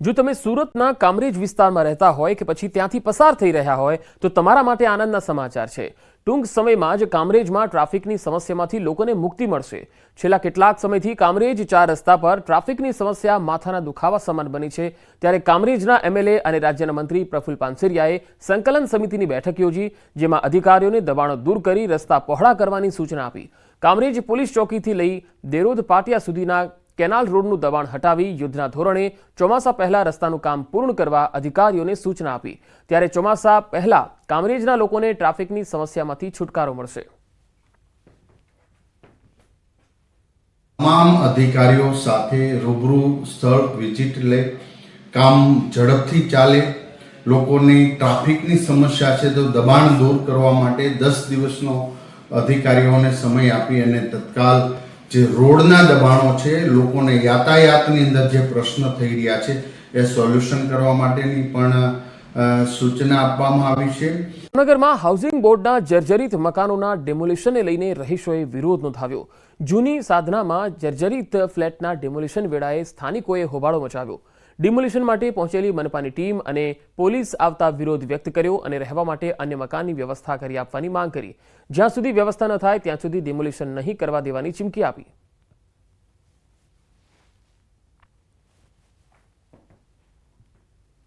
જો તમે સુરતના કામરેજ વિસ્તારમાં રહેતા હોય કે પછી ત્યાંથી પસાર થઈ રહ્યા હોય, તો તમારા માટે આનંદના સમાચાર છે. ટૂંક સમયમાં જ કામરેજમાં ટ્રાફિકની સમસ્યામાંથી લોકોને મુક્તિ મળશે. છેલ્લા કેટલાક સમયથી કામરેજ ચાર રસ્તા પર ટ્રાફિકની સમસ્યા માથાના દુખાવા સમાન બની છે. ત્યારે કામરેજના એમએલએ અને રાજ્યના મંત્રી પ્રફુલ પાનસેરિયાએ સંકલન સમિતિની બેઠક યોજી, જેમાં અધિકારીઓને દબાણો દૂર કરી રસ્તા પહોળા કરવાની સૂચના આપી. કામરેજ પોલીસ ચોકીથી લઈ દેરોદ પાટિયા સુધીના કેનાલ રોડનું દબાણ હટાવી યુદ્ધના ધોરણે ચોમાસા પહેલા રસ્તાનું કામ પૂર્ણ કરવા અધિકારીઓને સૂચના આપી. ત્યારે ચોમાસા પહેલા કામરેજના લોકોને ટ્રાફિકની સમસ્યામાંથી છુટકારો મળશે. તમામ અધિકારીઓ સાથે રૂબરૂ સ્થળ વિઝિટ લે, કામ ઝડપથી ચાલે, લોકોની ટ્રાફિકની સમસ્યા છે તો દબાણ દૂર કરવા માટે દસ દિવસનો અધિકારીઓને સમય આપી અને તત્કાલ જે રોડના દબાણો છે, લોકોને યાતાયાતની અંદર જે પ્રશ્ન થઈ રહ્યા છે, એ સોલ્યુશન કરવા માટેની પણ સૂચના આપવામાં આવી છે. ભાવનગરમાં હાઉસિંગ બોર્ડના જર્જરિત મકાનોના ડેમોલિશનને લઈને રહીશોએ વિરોધ નોંધાવ્યો. જૂની સાધનામાં જર્જરિત ફ્લેટના ડેમોલિશન વેળાએ સ્થાનિકોએ હોબાળો મચાવ્યો. ડિમોલિશન માટે પહોંચેલી મનપાની ટીમ અને પોલીસ આવતા વિરોધ વ્યક્ત કર્યો અને રહેવા માટે અન્ય મકાનની વ્યવસ્થા કરી આપવાની માંગ કરી. જ્યાં સુધી વ્યવસ્થા ન થાય, ત્યાં સુધી ડિમોલિશન નહીં કરવા દેવાની ચીમકી આપી.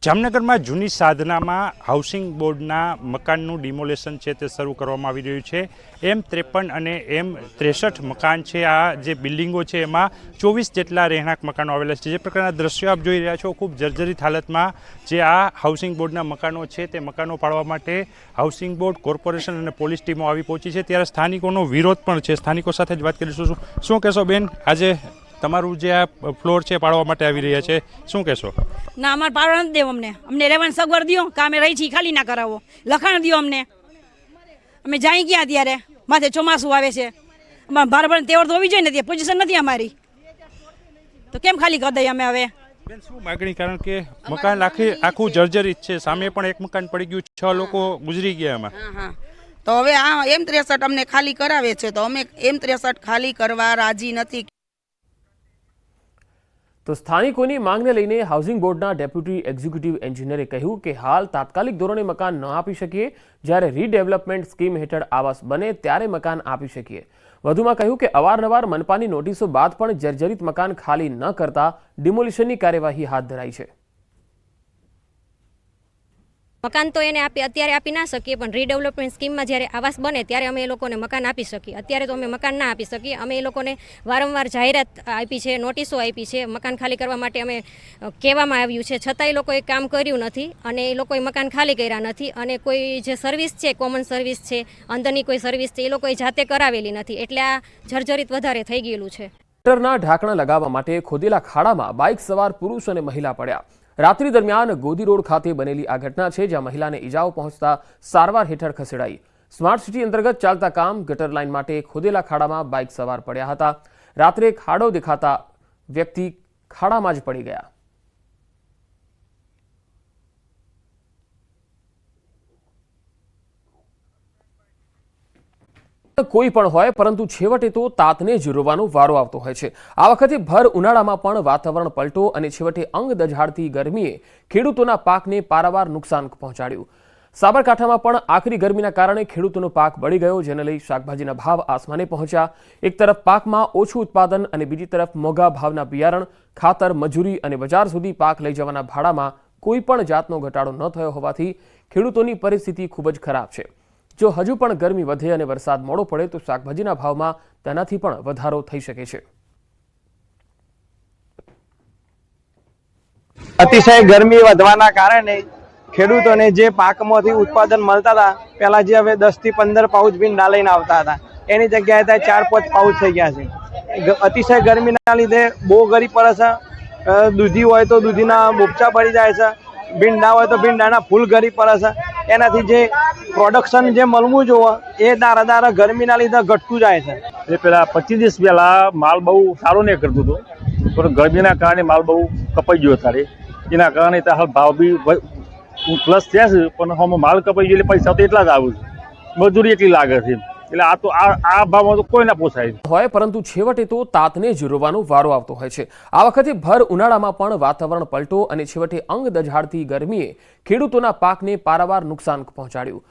જામનગરમાં જૂની સાધનામાં હાઉસિંગ બોર્ડના મકાનનું ડિમોલેશન છે તે શરૂ કરવામાં આવી રહ્યું છે. એમ ત્રેપન અને એમ ત્રેસઠ મકાન છે આ જે બિલ્ડિંગો છે એમાં ચોવીસ જેટલા રહેણાંક મકાનો આવેલા છે. જે પ્રકારના દ્રશ્યો આપ જોઈ રહ્યા છો, ખૂબ જર્જરિત હાલતમાં જે આ હાઉસિંગ બોર્ડના મકાનો છે તે મકાનો પાડવા માટે હાઉસિંગ બોર્ડ, કોર્પોરેશન અને પોલીસ ટીમો આવી પહોંચી છે. ત્યારે સ્થાનિકોનો વિરોધ પણ છે. સ્થાનિકો સાથે જ વાત કરીશું. શું કહેશો બેન? આજે તમારું જે આ ફ્લોર છે પાડવા માટે આવી રહ્યા છે શું કહેશો? ના અમારે પાડવા નથી દેવો અમને. અમને રહેવાની સગવડ દો કે અમે રહી છીએ ખાલી ના કરાવો. લખાણ દો અમને. અમે જાય ગયા ત્યારે માથે ચોમાસું આવે છે. અમારે બાર ભર તેવડ તો હોવી જોઈએ ને તે પોઝિશન નથી અમારી. તો કેમ ખાલી કરી દઈએ અમે હવે? બેન શું માગણી? કારણ કે મકાન આખી આખું જર્જરિત છે. સામે પણ એક મકાન પડી ગયું છ લોકો ગુજરી ગયા એમાં. તો હવે આ એમ ત્રેસઠ અમને ખાલી કરાવે છે. તો અમે એમ ત્રેસઠ ખાલી કરવા રાજી નથી. તો સ્થાનિકોની માંગને લઈને હાઉસિંગ બોર્ડના ડેપ્યુટી એક્ઝિક્યુટિવ એન્જિનિયરે કહ્યું કે હાલ તાત્કાલિક ધોરણે મકાન ન આપી શકીએ. જ્યારે રીડેવલપમેન્ટ સ્કીમ હેઠળ આવાસ બને ત્યારે મકાન આપી શકીએ. વધુમાં કહ્યું કે અવારનવાર મનપાની નોટિસો બાદ પણ જર્જરિત મકાન ખાલી ન કરતા ડિમોલિશનની કાર્યવાહી હાથ ધરાઈ છે. મકાન તો એને આપી અત્યારે આપી ના શકીએ, પણ રીડેવલપમેન્ટ સ્કીમમાં જ્યારે આવાસ બને ત્યારે અમે એ લોકોને મકાન આપી શકીએ. અત્યારે તો અમે મકાન ના આપી શકીએ. અમે એ લોકોને વારંવાર જાહેરાત આપી છે, નોટિસો આપી છે, મકાન ખાલી કરવા માટે અમે કહેવામાં આવ્યું છે. છતાં એ લોકોએ કામ કર્યું નથી અને એ લોકોએ મકાન ખાલી કર્યા નથી અને કોઈ જે સર્વિસ છે કોમન સર્વિસ છે, અંદરની કોઈ સર્વિસ છે, એ લોકોએ જાતે કરાવેલી નથી. એટલે આ જર્જરિત વધારે થઈ ગયેલું છે. ગટરના ઢાંકણા લગાવવા માટે ખોદેલા ખાડામાં બાઇક સવાર પુરુષ અને મહિલા પડ્યા. રાત્રિ દરમિયાન ગોદી રોડ ખાતે બનેલી આ ઘટના છે, જ્યાં મહિલાને ઈજાઓ પહોંચતા સારવાર હેઠળ ખસેડાઈ. સ્માર્ટ સિટી અંતર્ગત ચાલતા કામ ગટર લાઇન માટે ખોદેલા ખાડામાં બાઇક સવાર પડ્યા હતા. રાત્રે ખાડો દેખાતા વ્યક્તિ ખાડામાં જ પડી ગયા. કોઈ પણ હોય, પરંતુ છેવટે તો તાતને જ રોવાનો વારો આવતો હોય છે. આ વખતે ભર ઉનાળામાં પણ વાતાવરણ પલટો અને છેવટે અંગ દઝાડતી ગરમીએ ખેડૂતોના પાકને પારાવાર નુકસાન પહોંચાડ્યું. સાબરકાંઠામાં પણ આખરી ગરમીના કારણે ખેડૂતોનો પાક બળી ગયો, જેને લઈ શાકભાજીના ભાવ આસમાને પહોંચ્યા. એક તરફ પાકમાં ઓછું ઉત્પાદન અને બીજી તરફ મોંઘા ભાવના બિયારણ, ખાતર, મજૂરી અને બજાર સુધી પાક લઈ જવાના ભાડામાં કોઈ પણ જાતનો ઘટાડો ન થયો હોવાથી ખેડૂતોની પરિસ્થિતિ ખૂબ જ ખરાબ છે. જો હજુ પણ ગરમી વધે અને વરસાદ મોડો પડે તો શાકભાજીના ભાવમાં તેનાથી પણ વધારો થઈ શકે છે. અતિશય ગરમી વધવાના કારણે ખેડૂતોને જે પાકમાંથી ઉત્પાદન મળતા હતા, પહેલાં જે હવે દસથી પંદર પાઉચ ભીંડા લઈને આવતા હતા. એની જગ્યાએ ત્યાં ચાર પાંચ પાઉચ થઈ ગયા છે. અતિશય ગરમીના લીધે બહુ ગરીબ પડે છે. દૂધી હોય તો દૂધીના બોપચા પડી જાય છે. ભીંડા હોય તો ભીંડાના ફૂલ ગરી પડે છે. એનાથી જે પ્રોડક્શન જે મળવું જોઈએ એ દારા દારા ગરમીના લીધે ઘટતું જાય છે. એ પેલા પચીસ દિવસ પહેલા માલ બહુ સારો નહીં કરતું હતું. પણ ગરમીના કારણે માલ બહુ કપાઈ ગયો તારે એના કારણે ત્યાં હાલ ભાવ બી પ્લસ થયા છે પણ હમ માલ કપાઈ ગયો એટલે પૈસા તો એટલા જ આવું છે. મજૂરી એટલી લાગે છે એટલે આ તો આ ભાવમાં તો કોઈ ના પોસાય હોય, પરંતુ છેવટે તો તાતને જ રોવાનો વારો આવતો હોય છે. આ વખતે ભર ઉનાળામાં પણ વાતાવરણ પલટો અને છેવટે અંગ દઝાડતી ગરમીએ ખેડૂતોના પાકને પારાવાર નુકસાન પહોંચાડ્યું.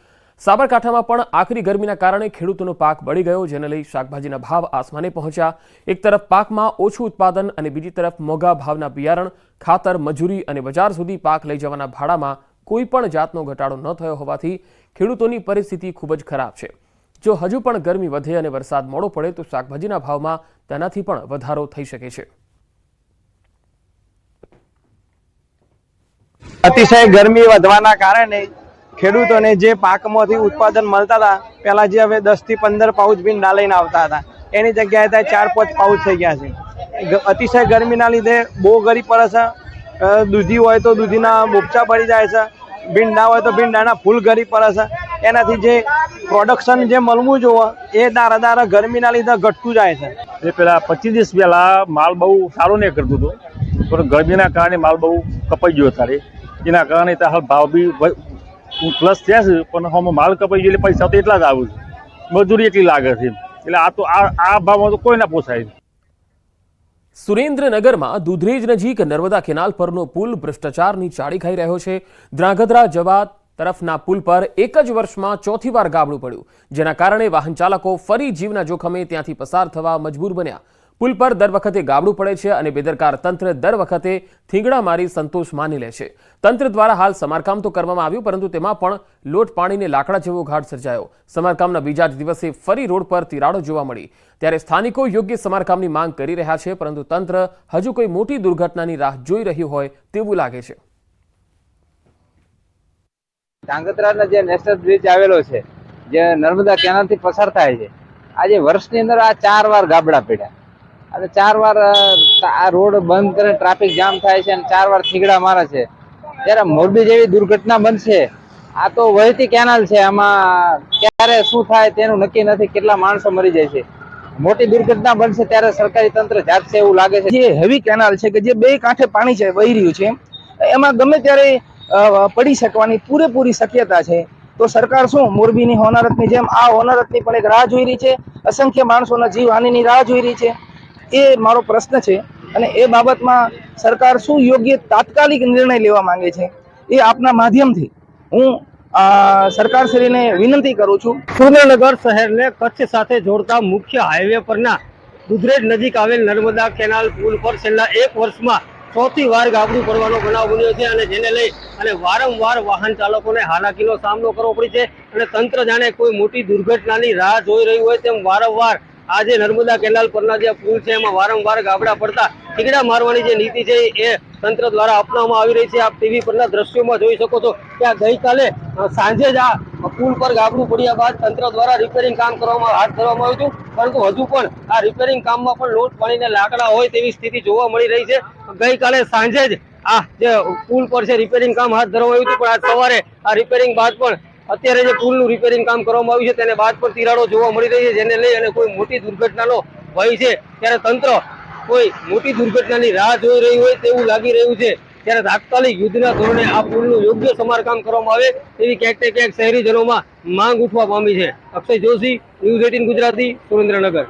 સાબરકાંઠામાં પણ આખરી ગરમીના કારણે ખેડૂતોનો પાક બળી ગયો, જેને લઈ શાકભાજીના ભાવ આસમાને પહોંચ્યા. એક તરફ પાકમાં ઓછું ઉત્પાદન અને બીજી તરફ મોંઘા ભાવના બિયારણ, ખાતર, મજૂરી અને બજાર સુધી પાક લઈ જવાના ભાડામાં કોઈ પણ જાતનો ઘટાડો ન થયો હોવાથી ખેડૂતોની પરિસ્થિતિ ખૂબ જ ખરાબ છે. જો હજુ પણ ગરમી વધે અને વરસાદ મોડો પડે તો શાકભાજીના ભાવમાં તેનાથી પણ વધારો થઈ શકે છે. અતિશય ગરમી વધવાના કારણે ખેડૂતોને જે પાકમાંથી ઉત્પાદન મળતા હતા, પહેલા જે હવે દસથી પંદર પાઉચ બી લઈને આવતા હતા. એની જગ્યાએ ત્યાં ચાર પાંચ પાઉચ થઈ ગયા છે. અતિશય ગરમીના લીધે બહુ ગરીબ પડે છે. દૂધી હોય તો દૂધીના બોપચા પડી જાય છે. ભીંડા હોય તો ભીંડાના ફૂલ ગરી પડે છે. એનાથી જે પ્રોડક્શન જે મળવું જોવે એ દારા દારા ગરમીના લીધે ઘટતું જાય છે. એ પેલા પચીસ દિવસ પહેલા માલ બહુ સારો નહીં કરતું હતું. પણ ગરમીના કારણે માલ બહુ કપાઈ ગયો તારે એના કારણે ત્યાં હાલ ભાવ બી પ્લસ થયા છે પણ હમ માલ કપાઈ ગયો એટલે પૈસા તો એટલા જ આવે છે. મજૂરી એટલી લાગે છે એટલે આ તો આ આ ભાવમાં તો કોઈ ના પોસાય સુરેન્દ્રનગરમાં દુધરેજ નજીક નર્મદા કેનાલ પરનો પુલ ભ્રષ્ટાચારની ચાળી ખાઈ રહ્યો છે. ધ્રાંગધ્રા જવા તરફના પુલ પર એક જ વર્ષમાં ચોથી વાર ગાબડું પડ્યું, જેના કારણે વાહન ચાલકો ફરી જીવના જોખમે ત્યાંથી પસાર થવા મજબૂર બન્યા. પુલ પર દર વખતે ગાબડું પડે છે અને બેદરકાર તંત્ર દર વખતે થીંગડા મારી સંતોષ માની લે છે. તંત્ર દ્વારા હાલ સમારકામ તો કરવામાં આવ્યું, પરંતુ તેમાં પણ લોટ પાણીને લાકડા જેવો ઘાટ સર્જાયો. સમારકામના બીજા જ દિવસે ફરી રોડ પર તિરાડો જોવા મળી. ત્યારે સ્થાનિકો યોગ્ય સમારકામની માંગ કરી રહ્યા છે, પરંતુ તંત્ર હજુ કોઈ મોટી દુર્ઘટનાની રાહ જોઈ રહ્યું હોય તેવું લાગે છે. ધાંગધ્રાનો જે નેશનલ બ્રિજ આવેલો છે, જે નર્મદા કેનાલથી પસાર થાય છે, આજે વર્ષની અંદર આ ચાર વાર ગાબડા પડ્યા. અને ચાર વાર આ રોડ બંધ કરે ટ્રાફિક જામ થાય છે અને ચાર વાર થીગડા મારે છે. ત્યારે મોરબી જેવી દુર્ઘટના બનશે. આ તો વહેતી કેનાલ છે, આમાં ક્યારે શું થાય તેનું નક્કી નથી, કેટલા માણસો મરી જાય છે. મોટી દુર્ઘટના બનશે ત્યારે સરકારી તંત્ર જાગશે એવું લાગે છે. જે હેવી કેનાલ છે, કે જે બે કાંઠે પાણી છે, વહી રહ્યું છે, એમાં ગમે ત્યારે પડી શકવાની પૂરેપૂરી શક્યતા છે. તો સરકાર શું? મોરબીની હોનારતની જેમ આ હોનારતની પણ એક રાહ જોઈ રહી છે. અસંખ્ય માણસોના જીવહાનિની રાહ જોઈ રહી છે. એ મારો પ્રશ્ન છે અને એ બાબતમાં સરકાર શું યોગ્ય તાત્કાલિક નિર્ણય લેવા માંગે છે? એ આપના માધ્યમથી હું સરકારશ્રીને વિનંતી કરું છું. સુરેન્દ્રનગર શહેરને કચ્છ સાથે જોડતા મુખ્ય હાઈવે પરના દુધરેજ નજીક આવેલ નર્મદા કેનાલ પુલ પર છેલ્લા એક વર્ષમાં ચોથી વાર ગાબડું પડવાનો બનાવ બન્યો છે અને જેને લઈ અને વારંવાર વાહન ચાલકોને હાલાકીનો સામનો કરવો પડે છે અને તંત્ર જાણે કોઈ મોટી દુર્ઘટનાની રાહ જોઈ રહ્યું હોય તેમ વારંવાર આજે નર્મદા કેનાલ પરના જે પુલ છે એમાં વારંવાર ગાબડા પડતા ઠીકડા મારવાની જે નીતિ છે એ તંત્ર દ્વારા અપનાવવામાં આવી રહી છે. આપ ટીવી પરના દ્રશ્યોમાં જોઈ શકો છો કે આ ગઈકાલે સાંજે જ આ પુલ પર ગાબડું પડ્યા બાદ તંત્ર દ્વારા રિપેરિંગ કામ કરવામાં હાથ ધરવામાં આવ્યું હતું. પરંતુ હજુ પણ આ રિપેરિંગ કામમાં પણ લોટ પાણીને લાકડા હોય તેવી સ્થિતિ જોવા મળી રહી છે. ગઈકાલે સાંજે જ આ જે પુલ પર છે રિપેરિંગ કામ હાથ ધરવામાં આવ્યું હતું. પણ આજ સવારે આ રિપેરિંગ બાદ પણ અત્યારે જે પુલનું રિપેરિંગ કામ કરવામાં આવ્યું છે તેને બાદ પણ તિરાડો જોવા મળી રહી છે, જેને લઈ અને કોઈ મોટી દુર્ઘટનાનો ભય છે. ત્યારે તંત્ર કોઈ મોટી દુર્ઘટનાની રાહ જોઈ રહી હોય તેવું લાગી રહ્યું છે. ત્યારે તાત્કાલિક યુદ્ધના ધોરણે આ પુલનું યોગ્ય સમારકામ કરવામાં આવે તેવી ક્યાંક ક્યાંક શહેરીજનોમાં માંગ ઉઠવા પામી છે. Akshay Joshi, news eighteen Gujarati, Surendranagar.